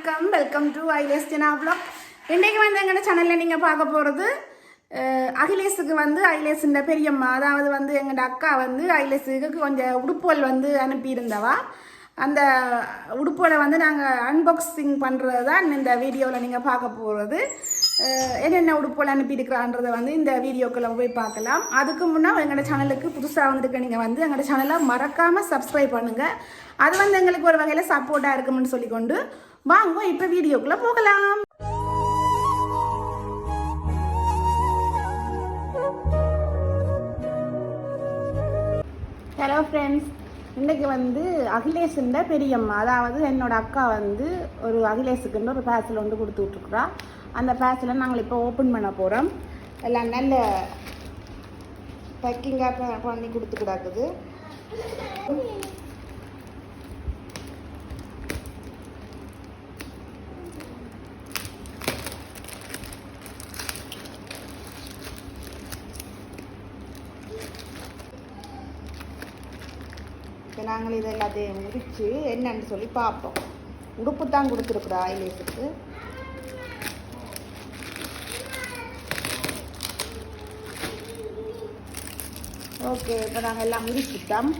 வணக்கம். Welcome to ஐலேஸ் ஜெனா vlog. இன்றைக்கு வந்து எங்களோட சேனலில் நீங்கள் பார்க்க போகிறது அகிலேஷுக்கு வந்து ஐலேஸுன்ற பெரியம்மா அதாவது வந்து எங்கள் அக்கா வந்து ஐலேஸுக்கு கொஞ்சம் உடுப்புகள் வந்து அனுப்பியிருந்தவா. அந்த உடுப்புகளை வந்து நாங்கள் அன்பாக்சிங் பண்ணுறது தான் இந்த வீடியோவில் நீங்கள் பார்க்க போகிறது என்னென்ன உடுப்புகள் அனுப்பியிருக்கிறான்றதை வந்து இந்த வீடியோக்குள்ள போய் பார்க்கலாம். அதுக்கு முன்னே எங்களோட சேனலுக்கு புதுசாக வந்துருக்க நீங்கள் வந்து எங்களோட சேனலை மறக்காமல் சப்ஸ்கிரைப் பண்ணுங்கள் அது வந்து எங்களுக்கு ஒரு வகையில் சப்போர்ட்டாக இருக்கும்னு சொல்லிக்கொண்டு வாங்க இப்போ வீடியோக்குள்ளே போகலாம். ஹலோ ஃப்ரெண்ட்ஸ் இன்றைக்கி வந்து அகிலேஷுன்ற பெரியம்மா. அதாவது என்னோட அக்கா வந்து ஒரு அகிலேஷுக்குன்ற ஒரு பேசில் வந்து கொடுத்து விட்ருக்குறா அந்த பேசலை நாங்கள் இப்போ ஓப்பன் பண்ண போகிறோம் எல்லாம் நல்ல பேக்கிங்காக பண்ணி கொடுத்து கிடக்குது நாங்கள் இது எல்லாத்தையும் முடித்து என்னன்னு சொல்லி பார்ப்போம். உடுப்பு தான் கொடுத்துருக்குறா ஐலேஸுக்கு ஓகே இப்போ நாங்கள் எல்லாம் முடிச்சுட்டோம்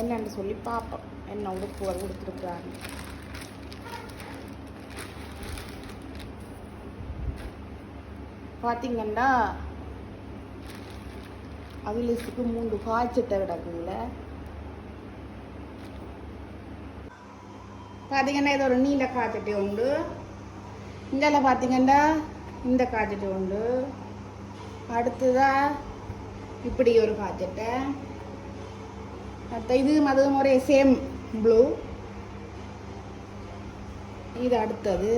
என்னன்னு சொல்லி பார்ப்போம். என்ன உடுப்பு கொடுத்துருக்குறாங்க. பார்த்தீங்கன்னா அகிலேஷுக்கு மூன்று காய்ச்சட்டை கிடக்குங்களே பார்த்தீங்கன்னா இது ஒரு நீல காய்ச்சட்டி உண்டு. இங்கே பார்த்தீங்கன்னா இந்த காய்ச்சட்டி உண்டு. அடுத்ததா இப்படி ஒரு காய்ச்சட்டை அடுத்த இது அதுவும் ஒரே சேம் ப்ளூ இது அடுத்தது.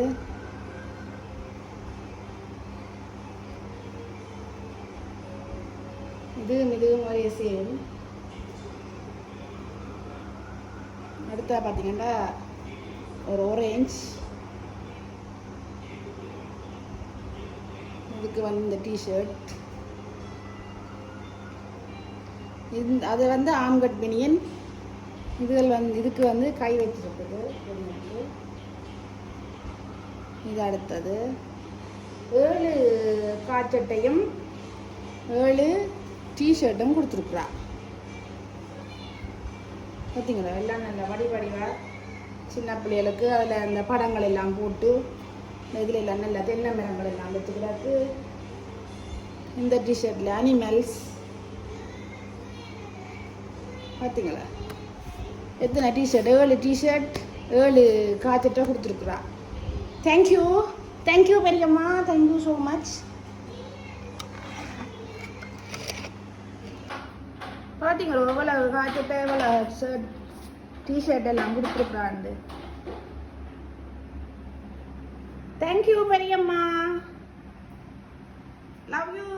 இது இதுவும் ஒரே சேம் அடுத்த பார்த்தீங்கன்னா ஒரு ஓரேஞ்ச் இதுக்கு வந்து இந்த டிஷர்ட் இது அது வந்து ஆம்கட் பினியன். இதுகள் வந்து இதுக்கு வந்து கை வச்சிருக்குது இது அடுத்தது. ஏழு காச்சட்டையும் ஏழு டிஷர்ட்டும் கொடுத்துருக்குறா பார்த்தீங்களா எல்லாம் நல்ல வடிவடிவாக சின்ன பிள்ளைகளுக்கு அதில் அந்த படங்கள் எல்லாம் போட்டு இதில் எல்லாம் நல்ல தென்னை மரங்கள் எல்லாம் வச்சுக்கிறாக்கு இந்த டிஷர்ட்டில் அனிமல்ஸ் பார்த்தீங்களா எத்தனை டிஷர்ட் ஏழு டிஷர்ட் ஏழு காய்ச்சட்டை கொடுத்துருக்குறா. தேங்க்யூ தேங்க்யூ பெரியம்மா. தேங்க்யூ ஸோ மச் பார்த்தீங்களா எவ்வளோ காய்ச்சட்டை எவ்வளோ ஷர்ட் டிஷர்ட் எல்லாம் கொடுத்துருக்குறாண்டு தேங்க்யூ பெரியம்மா. Love you